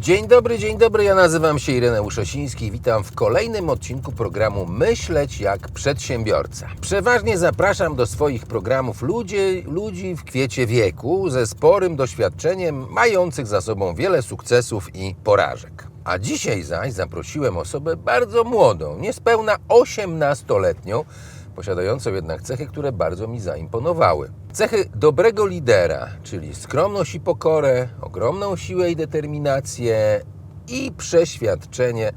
Dzień dobry, dzień dobry. Ja nazywam się Ireneusz Osiński witam w kolejnym odcinku programu Myśleć jak przedsiębiorca. Przeważnie zapraszam do swoich programów ludzi, ludzi w kwiecie wieku ze sporym doświadczeniem, mających za sobą wiele sukcesów i porażek. A dzisiaj zaś zaprosiłem osobę bardzo młodą, niespełna 18-letnią, posiadającą jednak cechy, które bardzo mi zaimponowały. Cechy dobrego lidera, czyli skromność i pokorę, ogromną siłę i determinację i przeświadczenie,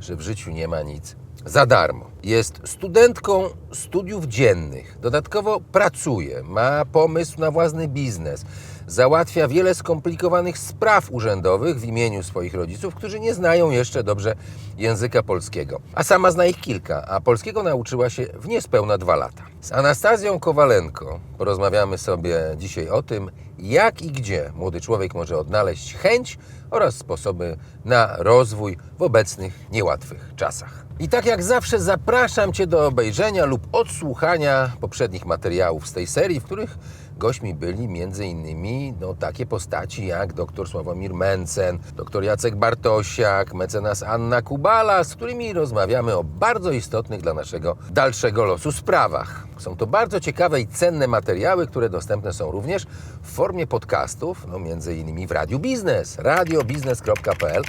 że w życiu nie ma nic za darmo. Jest studentką studiów dziennych, dodatkowo pracuje, ma pomysł na własny biznes, załatwia wiele skomplikowanych spraw urzędowych w imieniu swoich rodziców, którzy nie znają jeszcze dobrze języka polskiego. A sama zna ich kilka, a polskiego nauczyła się w niespełna dwa lata. Z Anastazją Kowalenko porozmawiamy sobie dzisiaj o tym, jak i gdzie młody człowiek może odnaleźć chęć oraz sposoby na rozwój w obecnych niełatwych czasach. I tak jak zawsze zapraszam Cię do obejrzenia lub odsłuchania poprzednich materiałów z tej serii, w których gośćmi byli innymi no, takie postaci jak dr Sławomir Mencen, dr Jacek Bartosiak, mecenas Anna Kubala, z którymi rozmawiamy o bardzo istotnych dla naszego dalszego losu sprawach. Są to bardzo ciekawe i cenne materiały, które dostępne są również w formie podcastów, no między innymi w Radiu Biznes, radiobiznes.pl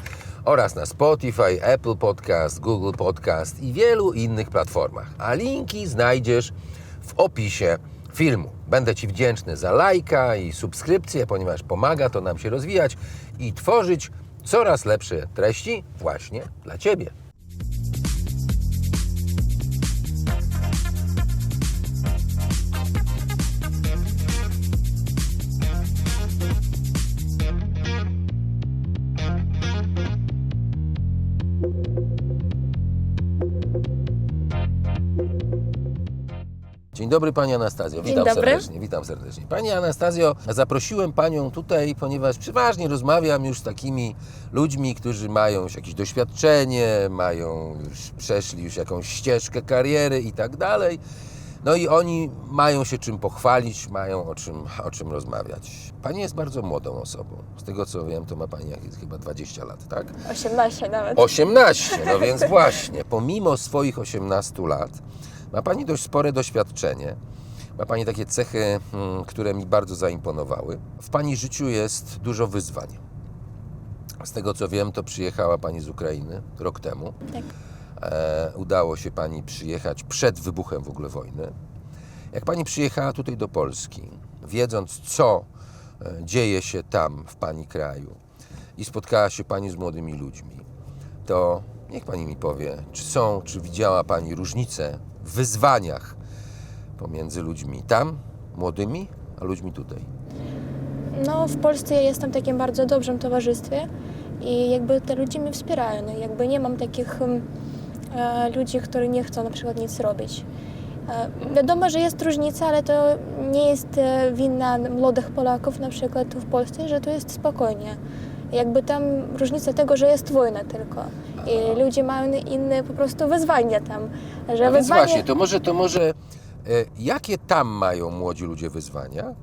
oraz na Spotify, Apple Podcast, Google Podcast i wielu innych platformach. A linki znajdziesz w opisie filmu. Będę Ci wdzięczny za lajka i subskrypcję, ponieważ pomaga to nam się rozwijać i tworzyć coraz lepsze treści właśnie dla Ciebie. Dobry Pani Anastazjo, Dzień witam dobry. serdecznie, witam serdecznie. Pani Anastazjo, zaprosiłem Panią tutaj, ponieważ przeważnie rozmawiam już z takimi ludźmi, którzy mają już jakieś doświadczenie, mają już, przeszli już jakąś ścieżkę kariery i tak dalej. No i oni mają się czym pochwalić, mają o czym, o czym rozmawiać. Pani jest bardzo młodą osobą. Z tego co wiem, to ma Pani chyba 20 lat, tak? 18 nawet. 18, no więc właśnie, pomimo swoich 18 lat, ma Pani dość spore doświadczenie. Ma Pani takie cechy, mm, które mi bardzo zaimponowały. W Pani życiu jest dużo wyzwań. Z tego co wiem, to przyjechała Pani z Ukrainy rok temu. Tak. E, udało się Pani przyjechać przed wybuchem w ogóle wojny. Jak Pani przyjechała tutaj do Polski, wiedząc co e, dzieje się tam w Pani kraju i spotkała się Pani z młodymi ludźmi, to niech Pani mi powie, czy są, czy widziała Pani różnice wyzwaniach pomiędzy ludźmi tam, młodymi, a ludźmi tutaj? No, w Polsce ja jestem w takim bardzo dobrym towarzystwie i jakby te ludzie mnie wspierają. No, jakby nie mam takich em, e, ludzi, którzy nie chcą na przykład nic robić. E, wiadomo, że jest różnica, ale to nie jest e, wina młodych Polaków na przykład tu w Polsce, że to jest spokojnie. Jakby tam różnica tego, że jest wojna tylko. I ludzie mają inne po prostu wyzwania tam. Że A więc wyzwanie... właśnie, to może, to może e, jakie tam mają młodzi ludzie wyzwania,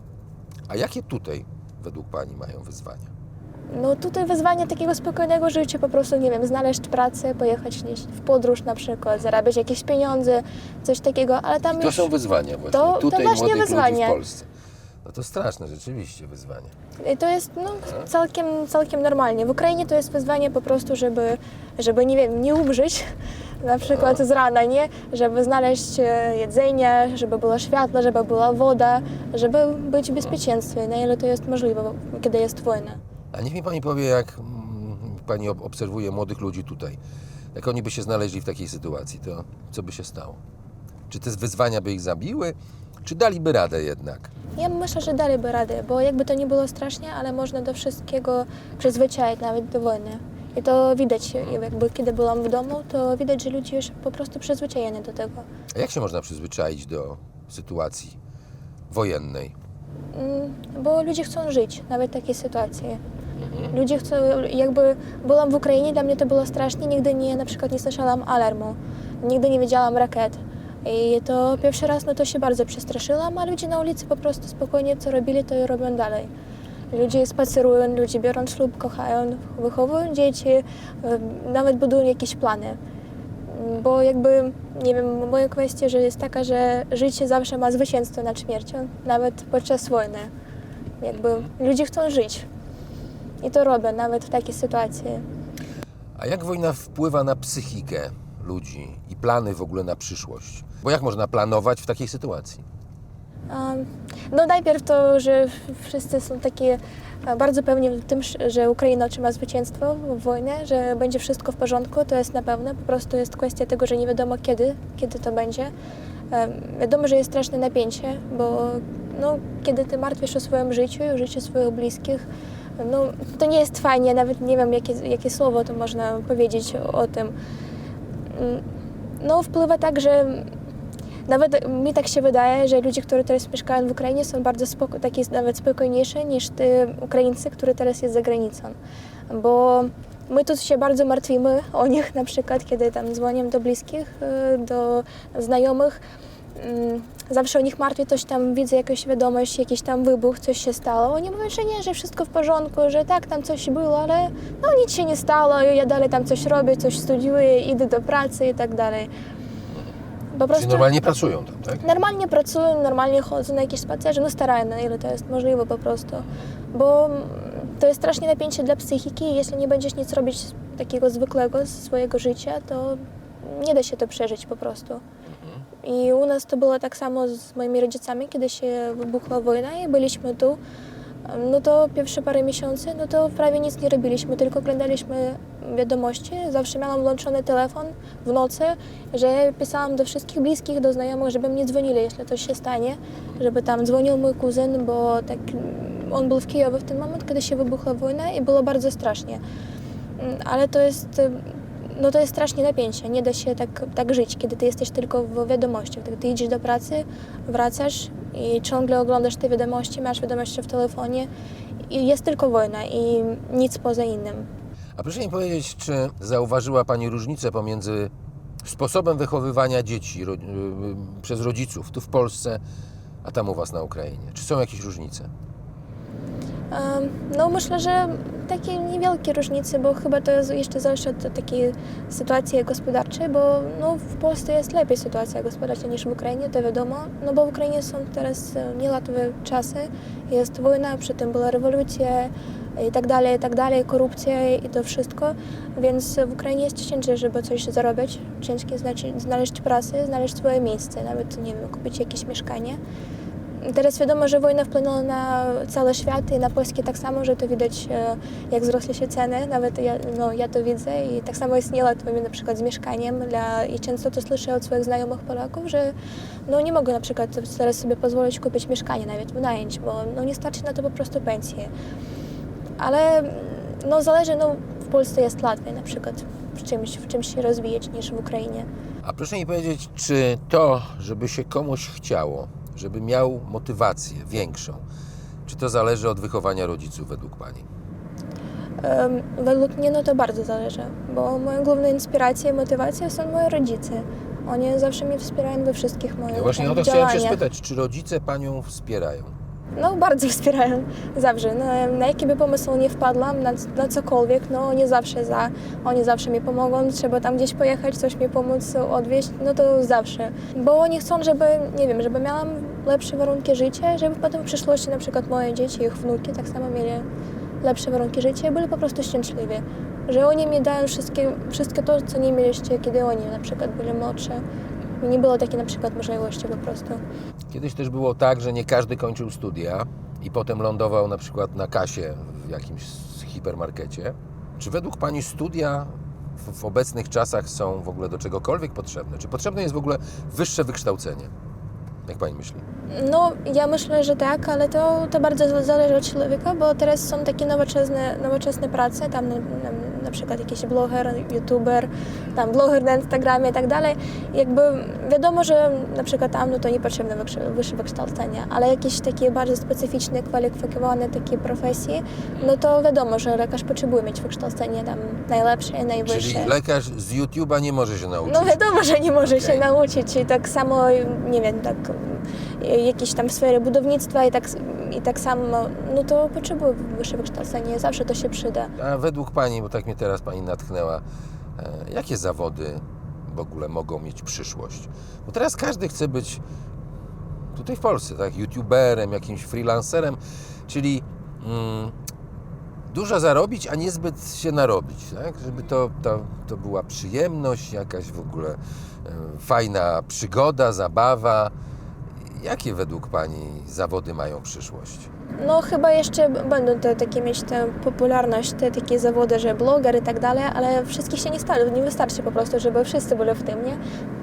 a jakie tutaj według Pani mają wyzwania? No tutaj wyzwanie takiego spokojnego życia, po prostu, nie wiem, znaleźć pracę, pojechać gdzieś w podróż na przykład, zarabiać jakieś pieniądze, coś takiego, ale tam I to już... są wyzwania właśnie, To- to tutaj właśnie młodych wyzwanie. ludzi w Polsce. No to straszne rzeczywiście wyzwanie. I to jest no, całkiem, całkiem normalnie. W Ukrainie to jest wyzwanie po prostu, żeby, żeby nie wiem, nie umrzeć na przykład z rana, nie? Żeby znaleźć e, jedzenie, żeby było światło, żeby była woda, żeby być w bezpieczeństwie, na ile to jest możliwe, kiedy jest wojna. A niech mi Pani powie, jak mm, Pani ob- obserwuje młodych ludzi tutaj, jak oni by się znaleźli w takiej sytuacji, to co by się stało? Czy te wyzwania by ich zabiły, czy daliby radę jednak? Ja myślę, że daliby radę, bo jakby to nie było strasznie, ale można do wszystkiego przyzwyczaić, nawet do wojny. I to widać, jakby kiedy byłam w domu, to widać, że ludzie już po prostu przyzwyczajeni do tego. A jak się można przyzwyczaić do sytuacji wojennej? Mm, Bo ludzie chcą żyć, nawet w takiej sytuacji. Ludzie chcą, jakby byłam w Ukrainie, dla mnie to było strasznie, nigdy nie, na przykład nie słyszałam alarmu, nigdy nie widziałam rakiet. I to pierwszy raz, no to się bardzo przestraszyłam, a ludzie na ulicy po prostu spokojnie co robili, to i robią dalej. Ludzie spacerują, ludzie biorą ślub, kochają, wychowują dzieci, nawet budują jakieś plany. Bo jakby, nie wiem, moja kwestia że jest taka, że życie zawsze ma zwycięstwo nad śmiercią, nawet podczas wojny. Jakby ludzie chcą żyć. I to robią, nawet w takiej sytuacji. A jak wojna wpływa na psychikę ludzi i plany w ogóle na przyszłość? Bo jak można planować w takiej sytuacji? No najpierw to, że wszyscy są takie e, bardzo pewni tym, że Ukraina otrzyma zwycięstwo w wojnie, że będzie wszystko w porządku, to jest na pewno. Po prostu jest kwestia tego, że nie wiadomo kiedy, kiedy to będzie. Wiadomo, że jest straszne napięcie, bo no, kiedy ty martwisz o swoim życiu i o życiu swoich bliskich, no, to nie jest fajnie, nawet nie wiem, jakie, jakie słowo to można powiedzieć o, tym. Mm, No, wpływa tak, że nawet mi tak się wydaje, że ludzie, którzy teraz mieszkają w Ukrainie są bardzo spoko- nawet spokojniejsze niż te Ukraińcy, którzy teraz jest za granicą. Bo my tu się bardzo martwimy o nich, na przykład kiedy tam dzwonię do bliskich, y, do znajomych. mm, Zawsze o nich martwię, coś tam widzę, jakąś wiadomość, jakiś tam wybuch, coś się stało. Oni mówią, że nie, że wszystko w porządku, że tak, tam coś było, ale no nic się nie stało, ja dalej tam coś robię, coś studiuję, idę do pracy i tak dalej. Po Czyli normalnie pracują tam, tak? Normalnie pracują, normalnie chodzą na jakieś spacerze, no starają na ile to jest możliwe po prostu. Bo to jest strasznie napięcie dla psychiki jeśli nie będziesz nic robić takiego zwykłego z swojego życia, to nie da się to przeżyć po prostu. I u nas to było tak samo z moimi rodzicami, kiedy się wybuchła wojna i byliśmy tu. No to pierwsze parę miesięcy, no to prawie nic nie robiliśmy, tylko oglądaliśmy wiadomości. Zawsze miałam włączony telefon w nocy, że pisałam do wszystkich bliskich, do znajomych, żeby mnie dzwonili, jeśli coś się stanie, żeby tam dzwonił mój kuzyn, bo tak on był w Kijowie w ten moment, kiedy się wybuchła wojna i było bardzo strasznie. Mm, Ale to jest, no to jest strasznie napięcie, nie da się tak, tak żyć, kiedy ty jesteś tylko w wiadomościach. Kiedy ty idziesz do pracy, wracasz i ciągle oglądasz te wiadomości, masz wiadomości w telefonie i jest tylko wojna i nic poza innym. A proszę mi powiedzieć, czy zauważyła Pani różnicę pomiędzy sposobem wychowywania dzieci ro, y, przez rodziców tu w Polsce, a tam u Was na Ukrainie? Czy są jakieś różnice? No myślę, że takie niewielkie różnice, bo chyba to jeszcze zależy od takiej sytuacji gospodarczej, bo no, w Polsce jest lepiej sytuacja gospodarcza niż w Ukrainie, to wiadomo, no bo w Ukrainie są teraz e, niełatwe czasy, jest wojna, przy tym była rewolucja i tak dalej, i tak dalej, korupcja i to wszystko, więc w Ukrainie jest ciężej, żeby coś zarobić, ciężkie znaleźć pracę, znaleźć swoje miejsce, nawet, nie wiem, kupić jakieś mieszkanie. Teraz wiadomo, że wojna wpłynęła na cały świat i na Polskę tak samo, że to widać, e, jak wzrosły się ceny. Nawet ja, no, ja to widzę i tak samo jest niełatwo mi na przykład z mieszkaniem dla, i często to słyszę od swoich znajomych Polaków, że no, nie mogą na przykład teraz sobie pozwolić kupić mieszkanie, nawet wynająć, bo no, nie starczy na to po prostu pensji. Ale no, zależy, no, w Polsce jest łatwiej na przykład w czymś, w czymś się rozwijać niż w Ukrainie. A proszę mi powiedzieć, czy to, żeby się komuś chciało, żeby miał motywację większą, czy to zależy od wychowania rodziców według Pani? Em, Według mnie no to bardzo zależy, bo moja główna inspiracja i motywacja są moi rodzice. Oni zawsze mnie wspierają we wszystkich moich Ja właśnie tam o to chciałem się działaniach. spytać, czy rodzice Panią wspierają? No bardzo wspierają, zawsze. No, na jaki by pomysł nie wpadłam, na, na cokolwiek, no oni zawsze za. Oni zawsze mi pomogą, trzeba tam gdzieś pojechać, coś mi pomóc odwieźć, no to zawsze. Bo oni chcą, żeby, nie wiem, żeby miałam lepsze warunki życia, żeby potem w przyszłości na przykład moje dzieci, ich wnuki tak samo mieli lepsze warunki życia i byli po prostu szczęśliwi. Że oni mi dają wszystkie, wszystko to, co nie mieliście, kiedy oni na przykład byli młodsi. Nie było takiej na przykład możliwości po prostu. Kiedyś też było tak, że nie każdy kończył studia i potem lądował na przykład na kasie w jakimś hipermarkecie. Czy według Pani studia w, w obecnych czasach są w ogóle do czegokolwiek potrzebne? Czy potrzebne jest w ogóle wyższe wykształcenie? Jak Pani myśli? No, ja myślę, że tak, ale to, to bardzo zależy od człowieka, bo teraz są takie nowoczesne, nowoczesne prace, tam na, na, na przykład jakiś bloger, youtuber, tam bloger na Instagramie i tak dalej. Jakby wiadomo, że na przykład tam no to nie potrzebne wykrz- wyższe wykształcenie, ale jakieś takie bardzo specyficzne, kwalifikowane takie profesje, no to wiadomo, że lekarz potrzebuje mieć wykształcenie tam najlepsze, najwyższe. Czyli lekarz z YouTube'a nie może się nauczyć. No wiadomo, że nie może się Okej. nauczyć i tak samo, nie wiem, tak e, jakieś tam sfery budownictwa i tak i tak samo, no to potrzebuję wyższe wykształcenie, zawsze to się przyda. A według Pani, bo tak mnie teraz Pani natchnęła, e, jakie zawody w ogóle mogą mieć przyszłość? Bo teraz każdy chce być tutaj w Polsce, tak? YouTuberem, jakimś freelancerem, czyli mm, dużo zarobić, a niezbyt się narobić, tak? Żeby to, to, to była przyjemność, jakaś w ogóle e, fajna przygoda, zabawa. Jakie według Pani zawody mają przyszłość? No chyba jeszcze będą te takie mieć tę popularność, te takie zawody, że bloger i tak dalej, ale wszystkich się nie stanie, nie wystarczy po prostu, żeby wszyscy byli w tym, nie?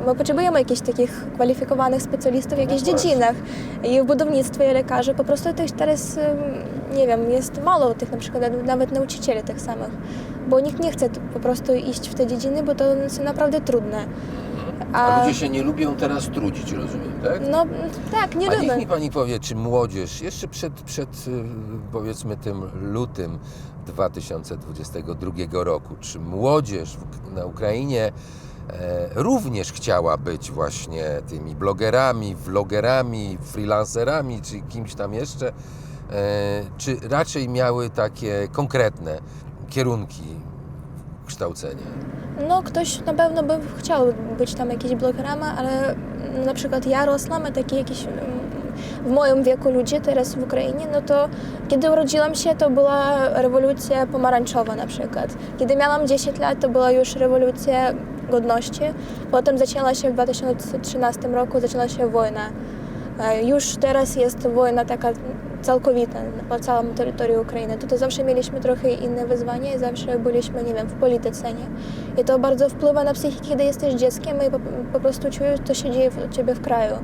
My potrzebujemy jakichś takich kwalifikowanych specjalistów w jakichś No dziedzinach i w budownictwie, i lekarzy, po prostu tych teraz, nie wiem, jest mało tych na przykład nawet nauczycieli tych samych, bo nikt nie chce po prostu iść w te dziedziny, bo to są naprawdę trudne. A ludzie się nie lubią teraz trudzić, rozumiem, tak? No tak, nie A niech mi Pani powie, czy młodzież, jeszcze przed, przed y, powiedzmy tym lutym 2022 roku, czy młodzież na Ukrainie e, również chciała być właśnie tymi blogerami, vlogerami, freelancerami, czy kimś tam jeszcze, e, czy raczej miały takie konkretne kierunki kształcenia? No, ktoś na pewno by chciał być tam jakimś blogerem, ale na przykład ja rosłam, a takie jakieś mm, w moim wieku ludzie teraz w Ukrainie, no to kiedy urodziłam się, to była rewolucja pomarańczowa na przykład. Kiedy miałam 10 lat, to była już rewolucja godności. Potem zaczęła się w 2013 roku, zaczęła się wojna. E, Już teraz jest wojna taka całkowita po całym terytorium Ukrainy. Tutaj zawsze mieliśmy trochę inne wyzwania i zawsze byliśmy, nie wiem, w polityce, nie? I to bardzo wpływa na psychikę, kiedy jesteś dzieckiem i po, po prostu czujesz, co się dzieje w ciebie w kraju.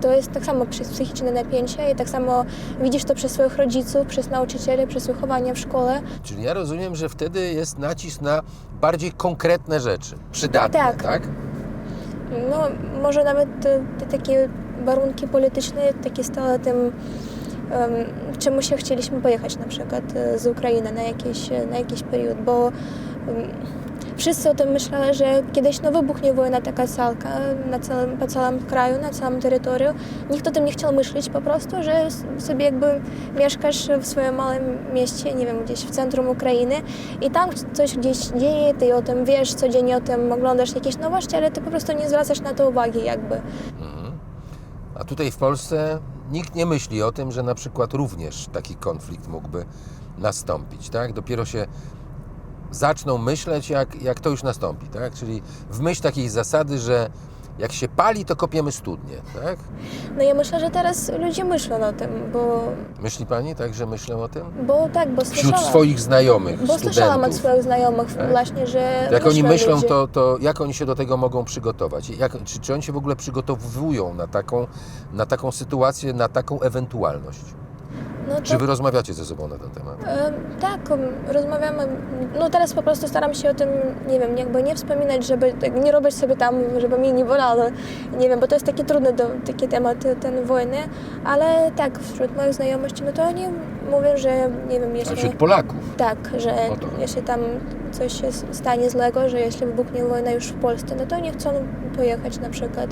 To jest tak samo przez psychiczne napięcie i tak samo widzisz to przez swoich rodziców, przez nauczycieli, przez wychowanie w szkole. Czyli ja rozumiem, że wtedy jest nacisk na bardziej konkretne rzeczy, przydatne, Tak. tak? No, może nawet te, takie warunki polityczne takie stały tym, czemu się chcieliśmy pojechać na przykład e, z Ukrainy na jakiś, na jakiś period, bo wszyscy o tym myśleli, że kiedyś no, wybuchnie wojna taka salka na całym, po całym kraju, na całym terytorium. Nikt o tym nie chciał myśleć po prostu, że sobie jakby mieszkasz w swoim małym mieście, nie wiem, gdzieś w centrum Ukrainy i tam coś gdzieś dzieje, ty o tym wiesz, codziennie o tym oglądasz jakieś nowości, ale ty po prostu nie zwracasz na to uwagi jakby. Mhm. A tutaj w Polsce nikt nie myśli o tym, że na przykład również taki konflikt mógłby nastąpić, tak? Dopiero się zaczną myśleć, jak, jak to już nastąpi, tak? Czyli w myśl takiej zasady, że jak się pali, to kopiemy studnie, tak? No ja myślę, że teraz ludzie myślą o tym, bo, Myśli Pani tak, że myślę o tym? bo tak, bo Wśród słyszałam. swoich znajomych, Bo słyszałam od studentów. swoich znajomych Tak? właśnie, że Jak oni myślą, ludzie. to, to jak oni się do tego mogą przygotować? Jak, czy, czy oni się w ogóle przygotowują na taką, na taką sytuację, na taką ewentualność? No to Czy wy rozmawiacie ze sobą na ten temat? Em, Tak, em, rozmawiamy. No teraz po prostu staram się o tym, nie wiem, jakby nie wspominać, żeby tak nie robić sobie tam, żeby mnie nie bolało. Nie wiem, bo to jest taki trudny do, taki temat, ten wojny, ale tak, wśród moich znajomości, no to oni mówią, że nie wiem, A jeśli... wśród Polaków. Tak, że jeśli tam coś się stanie złego, że jeśli wybuchnie wojna już w Polsce, no to nie chcą pojechać na przykład.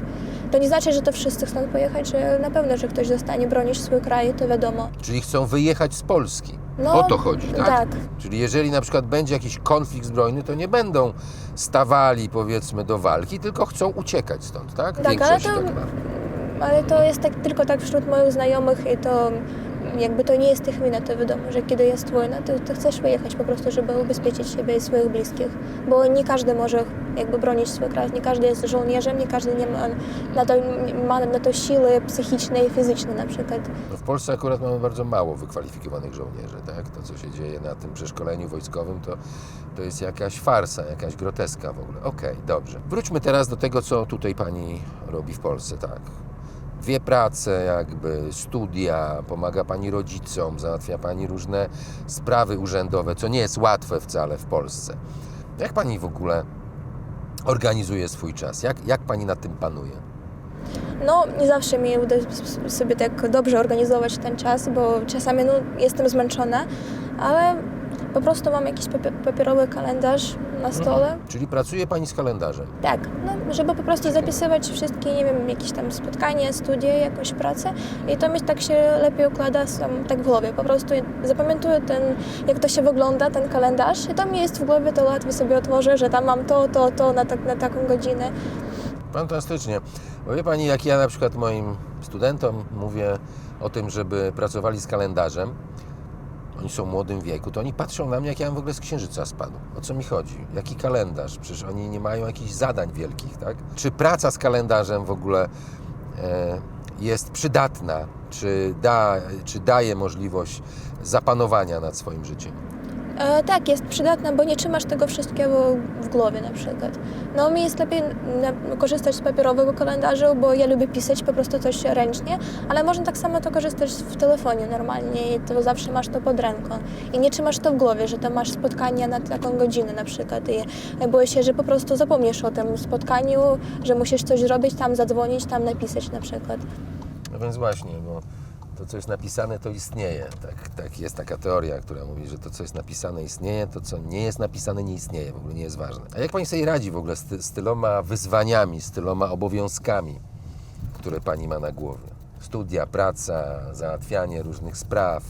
To nie znaczy, że to wszyscy chcą pojechać, że na pewno, że ktoś zostanie bronić swój kraj, to wiadomo. Czyli chcą wyjechać z Polski. No, o to chodzi, tak? tak. Czyli jeżeli na przykład będzie jakiś konflikt zbrojny, to nie będą stawali powiedzmy do walki, tylko chcą uciekać stąd, tak? Tak, ale Większość to- tak ma. Ale to jest tak, tylko tak wśród moich znajomych i to jakby to nie jest wina, to wiadomo, że kiedy jest wojna, to, to chcesz wyjechać po prostu, żeby ubezpieczyć siebie i swoich bliskich, bo nie każdy może jakby bronić swój kraj, nie każdy jest żołnierzem, nie każdy nie ma na to, ma na to siły psychiczne i fizyczne na przykład. W Polsce akurat mamy bardzo mało wykwalifikowanych żołnierzy, tak? To, co się dzieje na tym przeszkoleniu wojskowym, to, to jest jakaś farsa, jakaś groteska w ogóle. Okej, dobrze. Wróćmy teraz do tego, co tutaj pani robi w Polsce, tak? Dwie prace, jakby studia, pomaga pani rodzicom, załatwia pani różne sprawy urzędowe, co nie jest łatwe wcale w Polsce. Jak pani w ogóle organizuje swój czas? Jak, jak pani nad tym panuje? No, nie zawsze mi uda sobie tak dobrze organizować ten czas, bo czasami no, jestem zmęczona, ale po prostu mam jakiś papie- papierowy kalendarz, na stole. Czyli pracuje pani z kalendarzem. Tak, no, żeby po prostu zapisywać wszystkie, nie wiem, jakieś tam spotkania, studie, jakąś pracę i to mi tak się lepiej układa sam, tak w głowie. Po prostu zapamiętuję ten, jak to się wygląda, ten kalendarz i to mi jest w głowie, to łatwiej sobie otworzę, że tam mam to, to, to na, tak, na taką godzinę. Fantastycznie. Bo wie pani, jak ja na przykład moim studentom mówię o tym, żeby pracowali z kalendarzem, oni są w młodym wieku, to oni patrzą na mnie, jak ja w ogóle z księżyca spadł. O co mi chodzi? Jaki kalendarz? Przecież oni nie mają jakichś zadań wielkich, tak? Czy praca z kalendarzem w ogóle e, jest przydatna? Czy, da, czy daje możliwość zapanowania nad swoim życiem? E, tak, jest przydatna, bo nie trzymasz tego wszystkiego w głowie na przykład. No mi jest lepiej na, korzystać z papierowego kalendarza, bo ja lubię pisać po prostu coś ręcznie, ale można tak samo to korzystać w telefonie normalnie i to zawsze masz to pod ręką. I nie trzymasz to w głowie, że to masz spotkanie na taką godzinę na przykład i boję się, że po prostu zapomnisz o tym spotkaniu, że musisz coś zrobić, tam zadzwonić, tam napisać na przykład. No więc właśnie, bo to, co jest napisane, to istnieje. Tak, tak jest taka teoria, która mówi, że to, co jest napisane, istnieje, to, co nie jest napisane, nie istnieje, w ogóle nie jest ważne. A jak Pani sobie radzi w ogóle z, ty, z tyloma wyzwaniami, z tyloma obowiązkami, które Pani ma na głowie? Studia, praca, załatwianie różnych spraw,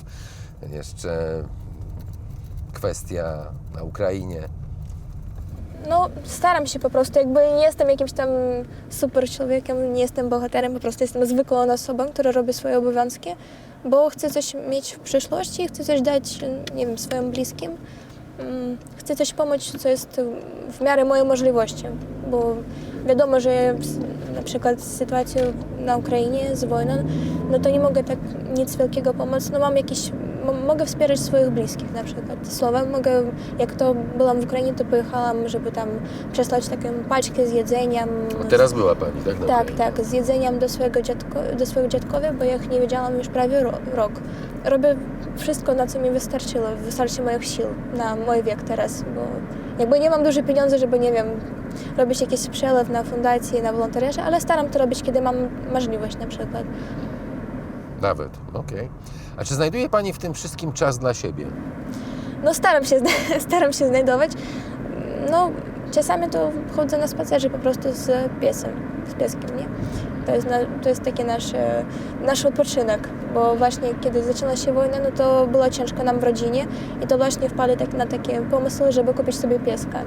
jeszcze kwestia na Ukrainie. No, staram się po prostu, jakby nie jestem jakimś tam super człowiekiem, nie jestem bohaterem, po prostu jestem zwykłą osobą, która robi swoje obowiązki, bo chcę coś mieć w przyszłości, chcę coś dać, nie wiem, swoim bliskim. Mm, Chcę coś pomóc, co jest w miarę mojej możliwości, bo wiadomo, że na przykład z sytuacją na Ukrainie, z wojną, no to nie mogę tak nic wielkiego pomóc. No mam jakieś, mogę wspierać swoich bliskich na przykład. Słowem mogę, jak to byłam w Ukrainie, to pojechałam, żeby tam przesłać taką paczkę z jedzeniem. Teraz była Pani, tak? Na Tak, Ukrainie? tak, z jedzeniem do swojego, dziadko, do swojego dziadkowie, bo ja ich nie wiedziałam już prawie ro, rok. Robię wszystko, na co mi wystarczyło, wystarczy moich sił na mój wiek teraz, bo jakby nie mam dużo pieniędzy, żeby, nie wiem, robić jakiś przelew na fundację, na wolontariaże, ale staram to robić, kiedy mam możliwość na przykład. Nawet, okej. A czy znajduje Pani w tym wszystkim czas dla siebie? No staram się, staram się znajdować. No czasami to chodzę na spacerze po prostu z piesem, z pieskiem, nie? To jest, na, to jest taki nasz, e, nasz odpoczynek, bo właśnie kiedy zaczęła się wojna, no to było ciężko nam w rodzinie i to właśnie wpadli tak, na takie pomysły, żeby kupić sobie pieska.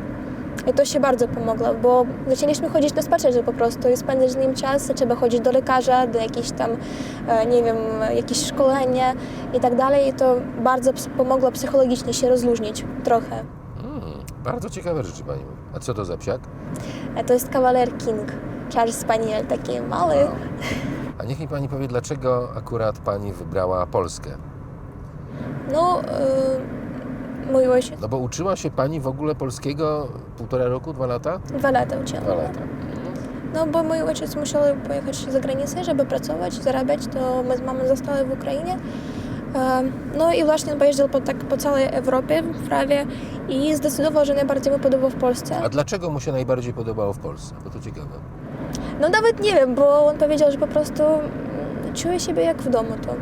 I to się bardzo pomogło, bo zaczęliśmy chodzić na spacerze po prostu i spędzać z nim czas, trzeba chodzić do lekarza, do jakichś tam, e, nie wiem, jakieś szkolenia i tak dalej i to bardzo pomogło psychologicznie się rozluźnić trochę. Hmm, bardzo ciekawe rzeczy Pani mówi. A co to za psiak? A to jest kawaler King, Charles Spaniel, taki mały. A niech mi Pani powie, dlaczego akurat Pani wybrała Polskę? No, y, No bo uczyła się Pani w ogóle polskiego półtora roku, dwa lata? dwa lata uczył. Dwa lata. No, bo mój ojciec musiał pojechać za granicę, żeby pracować, zarabiać, to my z mamą zostały w Ukrainie. No i właśnie pojeździł po, tak po całej Europie prawie i zdecydował, że najbardziej mu podobał w Polsce. A dlaczego mu się najbardziej podobało w Polsce? Bo to ciekawe. No nawet nie wiem, bo on powiedział, że po prostu czuje siebie jak w domu to.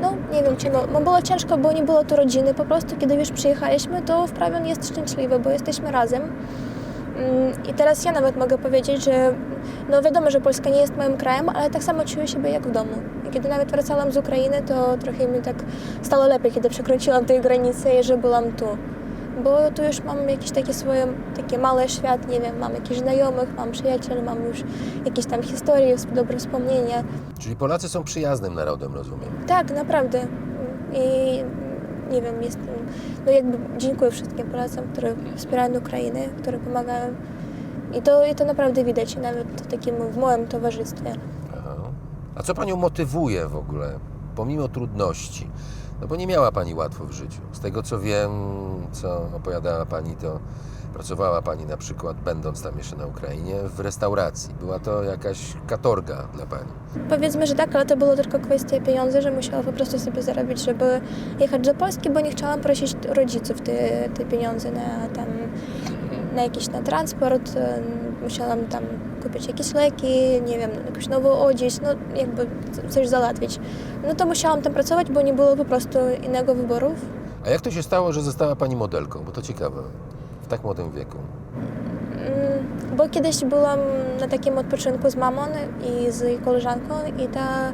No nie wiem czego. No było ciężko, bo nie było tu rodziny. Po prostu kiedy już przyjechaliśmy, to wprawie on jest szczęśliwy, bo jesteśmy razem. Mm, I teraz ja nawet mogę powiedzieć, że no wiadomo, że Polska nie jest moim krajem, ale tak samo czuję siebie jak w domu. I kiedy nawet wracałam z Ukrainy, to trochę mi tak stało lepiej, kiedy przekroczyłam tej granicy i że byłam tu. Bo tu już mam jakieś takie swoje, takie małe świat, nie wiem, mam jakichś znajomych, mam przyjacieli, mam już jakieś tam historie, dobre wspomnienia. Czyli Polacy są przyjaznym narodem, rozumiem. Tak, naprawdę. I nie wiem, jestem, no jakby dziękuję wszystkim Polakom, które wspierają Ukrainę, które pomagają. I to, I to naprawdę widać nawet w takim w moim towarzystwie. Aha. A co Panią motywuje w ogóle, pomimo trudności? No bo nie miała Pani łatwo w życiu. Z tego co wiem, co opowiadała Pani, to pracowała Pani na przykład, będąc tam jeszcze na Ukrainie, w restauracji. Była to jakaś katorga dla Pani. Powiedzmy, że tak, ale to było tylko kwestia pieniędzy, że musiałam po prostu sobie zarobić, żeby jechać do Polski, bo nie chciałam prosić rodziców te, te pieniądze na tam na jakiś na transport, musiałam tam kupić jakieś leki, nie wiem, jakąś nową odzież, no jakby coś załatwić. No to musiałam tam pracować, bo nie było po prostu innego wyboru. A jak to się stało, że została Pani modelką? Bo to ciekawe. tak młodym wieku? Mm, Bo kiedyś byłam na takim odpoczynku z mamą i z jej koleżanką i ta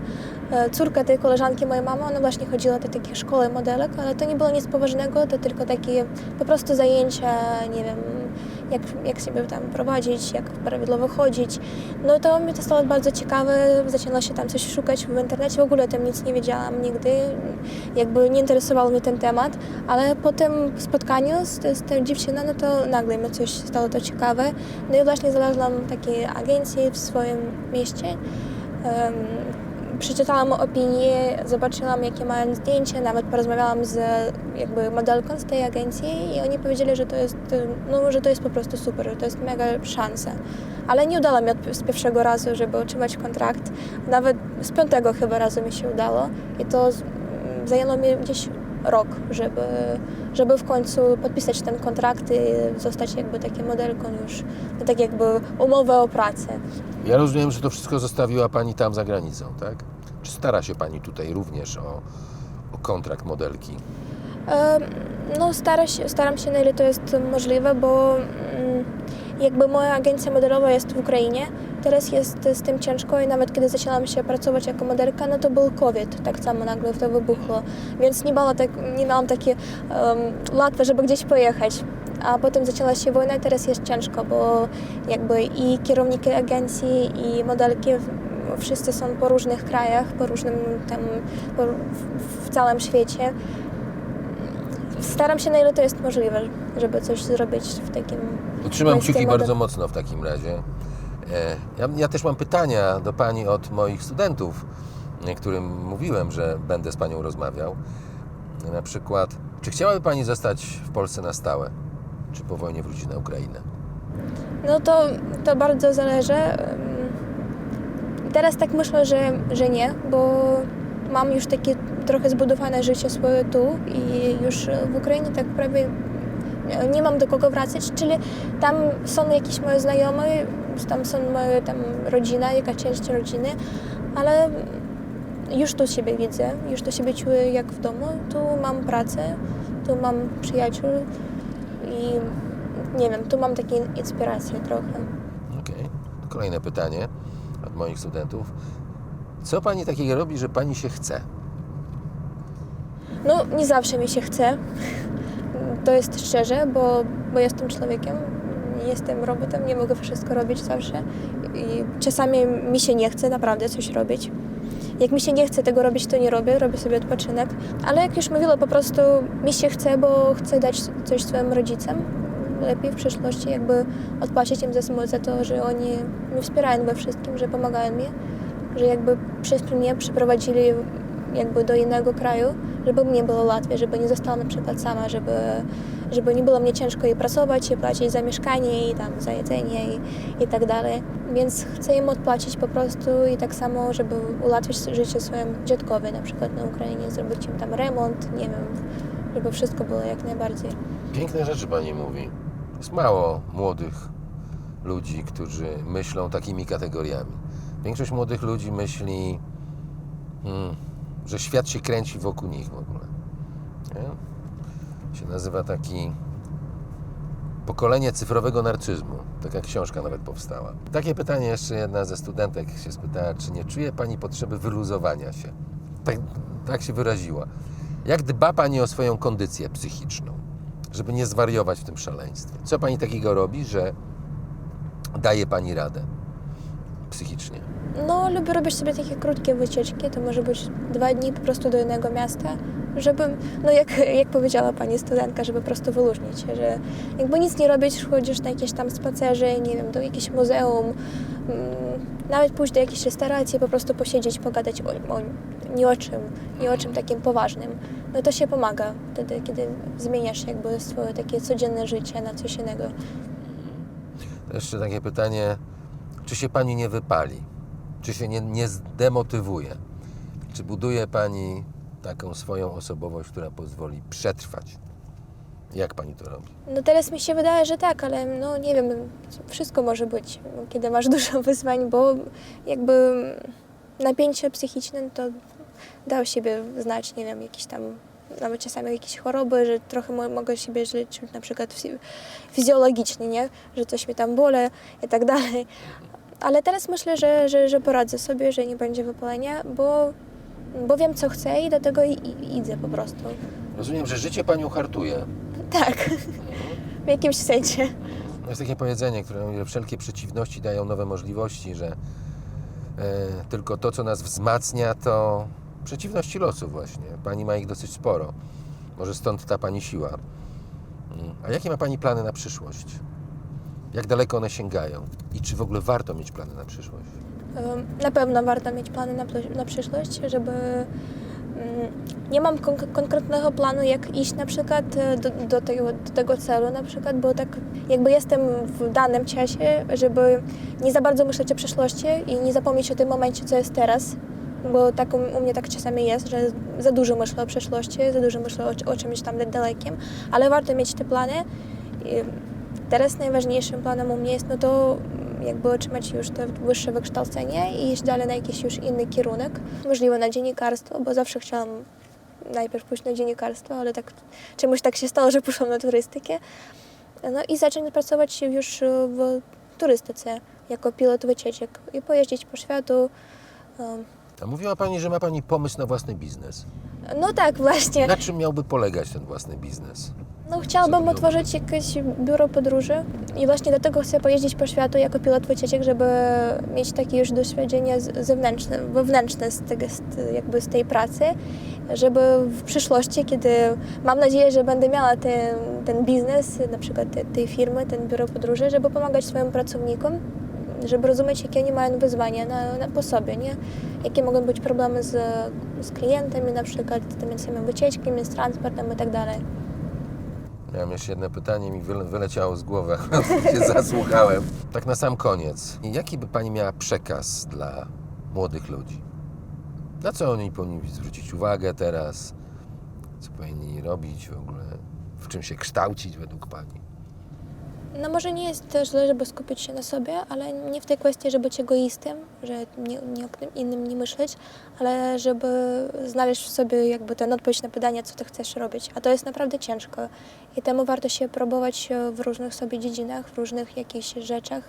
e, córka tej koleżanki mojej mamy, ona właśnie chodziła do takiej szkoły modelek, ale to nie było nic poważnego, to tylko takie po prostu zajęcia, nie wiem, jak, jak siebie tam prowadzić, jak prawidłowo chodzić. No to mi to stało bardzo ciekawe, zaczęło się tam coś szukać w internecie, w ogóle o tym nic nie wiedziałam nigdy, jakby nie interesował mnie ten temat, ale po tym spotkaniu z, z tą dziewczyną, no to nagle mi coś stało to ciekawe. No i właśnie znalazłam takiej agencji w swoim mieście. Em, przeczytałam opinię, zobaczyłam jakie mają zdjęcia, nawet porozmawiałam z jakby modelką z tej agencji i oni powiedzieli, że to jest, no, że to jest po prostu super, że to jest mega szansa. Ale nie udało mi od, z pierwszego razu, żeby otrzymać kontrakt. Nawet z piątego chyba razu mi się udało i to zajęło mi gdzieś rok, żeby, żeby w końcu podpisać ten kontrakt i zostać jakby taką modelką już, no tak jakby umowę o pracę. Ja rozumiem, że to wszystko zostawiła Pani tam za granicą, tak? Czy stara się Pani tutaj również o, o kontrakt modelki? No, stara się, staram się na ile to jest możliwe, bo mm, jakby moja agencja modelowa jest w Ukrainie. Teraz jest z tym ciężko i nawet kiedy zaczęłam się pracować jako modelka, no to był COVID, tak samo nagle to wybuchło. Więc nie, było tak, nie miałam takie um, łatwe, żeby gdzieś pojechać. A potem zaczęła się wojna i teraz jest ciężko, bo jakby i kierowniki agencji, i modelki wszyscy są po różnych krajach, po różnym tam, po, w, w całym świecie. Staram się na ile to jest możliwe, żeby coś zrobić w takim. Pańskie kciuki model- bardzo mocno w takim razie. E, Ja, ja też mam pytania do Pani od moich studentów, którym mówiłem, że będę z Panią rozmawiał. Na przykład, czy chciałaby Pani zostać w Polsce na stałe? Czy po wojnie wrócić na Ukrainę? No to, to bardzo zależy. Teraz tak myślę, że, że nie, bo mam już takie trochę zbudowane życie swoje tu i już w Ukrainie tak prawie nie mam do kogo wracać, czyli tam są jakieś moje znajome, tam są moje tam rodzina, jaka część rodziny, ale już tu siebie widzę, już tu siebie czuję jak w domu, tu mam pracę, tu mam przyjaciół i nie wiem, tu mam takie inspiracje trochę. Okej. Kolejne pytanie od moich studentów. Co Pani takiego robi, że Pani się chce? No, nie zawsze mi się chce. To jest szczerze, bo, bo jestem człowiekiem, jestem robotem, nie mogę wszystko robić zawsze. I czasami mi się nie chce naprawdę coś robić. Jak mi się nie chce tego robić, to nie robię, robię sobie odpoczynek. Ale jak już mówiła, po prostu mi się chce, bo chcę dać coś swoim rodzicom. Lepiej w przyszłości jakby odpłacić im za, za to, że oni mnie wspierają we wszystkim, że pomagają mi. Że jakby przez mnie przeprowadzili jakby do innego kraju, żeby mnie było łatwiej, żeby nie została na przykład sama, żeby, żeby nie było mnie ciężko i pracować, i płacić za mieszkanie, i tam za jedzenie i, i tak dalej. Więc chcę im odpłacić po prostu i tak samo, żeby ułatwić życie swoim dziadkowi na przykład na Ukrainie, zrobić im tam remont, nie wiem, żeby wszystko było jak najbardziej. Piękne rzeczy Pani mówi. Jest mało młodych ludzi, którzy myślą takimi kategoriami. Większość młodych ludzi myśli, hmm, że świat się kręci wokół nich w ogóle. Nie? Się nazywa taki pokolenie cyfrowego narcyzmu. Taka książka nawet powstała. Takie pytanie jeszcze jedna ze studentek się spytała, czy nie czuje Pani potrzeby wyluzowania się? Tak, tak się wyraziła. Jak dba Pani o swoją kondycję psychiczną, żeby nie zwariować w tym szaleństwie? Co Pani takiego robi, że daje Pani radę psychicznie? No, lubię robić sobie takie krótkie wycieczki, to może być dwa dni po prostu do innego miasta, żeby, no jak, jak powiedziała pani studentka, żeby po prostu wyluźnić się, że jakby nic nie robić, chodzisz na jakieś tam spacerze, nie wiem, do jakiegoś muzeum, mm, nawet pójść do jakiejś restauracji, po prostu posiedzieć, pogadać o, o nie o czym, nie o czym takim poważnym. No to się pomaga wtedy, kiedy zmieniasz jakby swoje takie codzienne życie na coś innego. Jeszcze takie pytanie, czy się Pani nie wypali? Czy się nie, nie zdemotywuje? Czy buduje Pani taką swoją osobowość, która pozwoli przetrwać? Jak Pani to robi? No teraz mi się wydaje, że tak, ale no nie wiem, wszystko może być, kiedy masz dużo wyzwań, bo jakby napięcie psychiczne to dał siebie znać, nie wiem, jakiś tam nawet czasami jakieś choroby, że trochę mo- mogę siebie źle na przykład fizj- fizjologicznie, nie? Że coś mi tam boli i tak dalej. Ale teraz myślę, że, że, że poradzę sobie, że nie będzie wypalenia, bo, bo wiem, co chcę i do tego i, i, idę po prostu. Rozumiem, że życie Panią hartuje. Tak, w jakimś sensie. Jest takie powiedzenie, które mówi, że wszelkie przeciwności dają nowe możliwości, że e, tylko to, co nas wzmacnia, to przeciwności losu właśnie. Pani ma ich dosyć sporo. Może stąd ta Pani siła. Mm. A jakie ma Pani plany na przyszłość? Jak daleko one sięgają? I czy w ogóle warto mieć plany na przyszłość? Na pewno warto mieć plany na, na przyszłość, żeby. mm, Nie mam konk- konkretnego planu, jak iść na przykład e, do, do, tego, do tego celu, na przykład, bo tak jakby jestem w danym czasie, żeby nie za bardzo myśleć o przyszłości i nie zapomnieć o tym momencie, co jest teraz. Bo tak u, u mnie tak czasami jest, że za dużo myślę o przyszłości, za dużo myślę o, o czymś tam dalekim, ale warto mieć te plany. I teraz najważniejszym planem u mnie jest no to jakby otrzymać już to wyższe wykształcenie i iść dalej na jakiś już inny kierunek, możliwe na dziennikarstwo, bo zawsze chciałam najpierw pójść na dziennikarstwo, ale tak czemuś tak się stało, że poszłam na turystykę. No i zacząć pracować już w turystyce jako pilot wycieczek i pojeździć po światu. A mówiła Pani, że ma Pani pomysł na własny biznes. No tak, właśnie. Na czym miałby polegać ten własny biznes? No chciałabym otworzyć jakieś biuro podróży i właśnie dlatego chcę pojeździć po światu jako pilot wycieczek, żeby mieć takie już doświadczenie zewnętrzne, wewnętrzne z, tego, z, jakby z tej pracy, żeby w przyszłości, kiedy mam nadzieję, że będę miała ten, ten biznes, na przykład te, tej firmy, ten biuro podróży, żeby pomagać swoim pracownikom, żeby rozumieć, jakie oni mają wyzwania na, na, po sobie, nie? jakie mogą być problemy z, z klientami, na przykład z tymi samymi wycieczkami, z transportem i tak dalej. Miałem jeszcze jedno pytanie, mi wyle- wyleciało z głowy, się zasłuchałem. Tak na sam koniec. Jaki by Pani miała przekaz dla młodych ludzi? Na co oni powinni zwrócić uwagę teraz? Co powinni robić w ogóle? W czym się kształcić według Pani? No może nie jest też źle, żeby skupić się na sobie, ale nie w tej kwestii, żeby być egoistą, że nie, nie o tym innym nie myśleć, ale żeby znaleźć w sobie jakby tę odpowiedź na pytanie, co ty chcesz robić. A to jest naprawdę ciężko i temu warto się próbować e, w różnych sobie dziedzinach, w różnych jakichś rzeczach,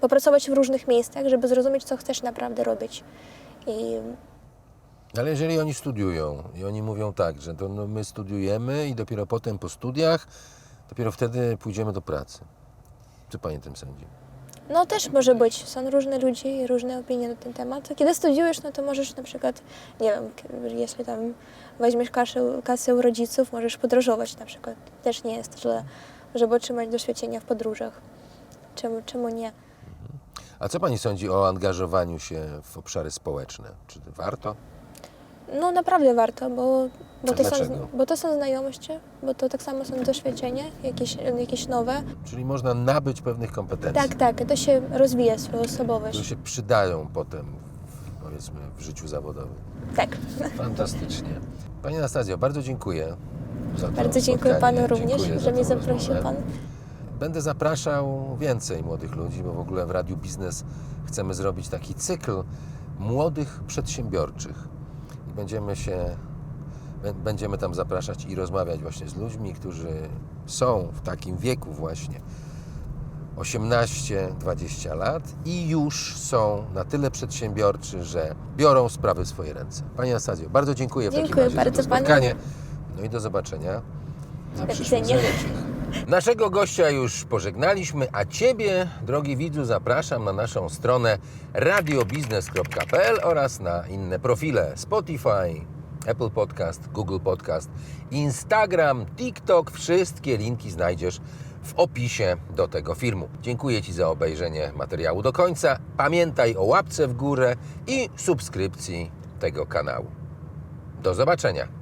popracować w różnych miejscach, żeby zrozumieć, co chcesz naprawdę robić. I Ale jeżeli oni studiują i oni mówią tak, że to no my studiujemy i dopiero potem po studiach, dopiero wtedy pójdziemy do pracy. Co Pani o tym sądzi? No też może być. Są różne ludzie i różne opinie na ten temat. Kiedy studiujesz, no to możesz na przykład, nie wiem, jeśli tam weźmiesz kasę, kasę u rodziców, możesz podróżować na przykład. Też nie jest źle, żeby otrzymać doświadczenia w podróżach. Czemu, czemu nie? A co Pani sądzi o angażowaniu się w obszary społeczne? Czy warto? No naprawdę warto, bo, bo, to, są, dlaczego? bo to są znajomości, bo to tak samo są doświadczenia, jakieś, jakieś nowe. Czyli można nabyć pewnych kompetencji, Tak, tak, to się rozwija swoją które osobowość. się przydają potem, w, powiedzmy, w życiu zawodowym. Tak. Fantastycznie. Pani Anastazjo, bardzo dziękuję za to Bardzo dziękuję spotkanie. Panu również, Dziękuję za że mnie zaprosił rozmowę. Pan. Będę zapraszał więcej młodych ludzi, bo w ogóle w Radiu Biznes chcemy zrobić taki cykl młodych przedsiębiorczych. I będziemy się, bę- będziemy tam zapraszać i rozmawiać właśnie z ludźmi, którzy są w takim wieku właśnie 18-20 lat i już są na tyle przedsiębiorczy, że biorą sprawy w swoje ręce. Pani Anastazjo, bardzo dziękuję w takim Dziękuję razie za bardzo panu. spotkanie. No i do zobaczenia na Do przyszłych zajęciach. Naszego gościa już pożegnaliśmy, a Ciebie, drogi widzu, zapraszam na naszą stronę radiobiznes.pl oraz na inne profile Spotify, Apple Podcast, Google Podcast, Instagram, TikTok. Wszystkie linki znajdziesz w opisie do tego filmu. Dziękuję Ci za obejrzenie materiału do końca. Pamiętaj o łapce w górę i subskrypcji tego kanału. Do zobaczenia.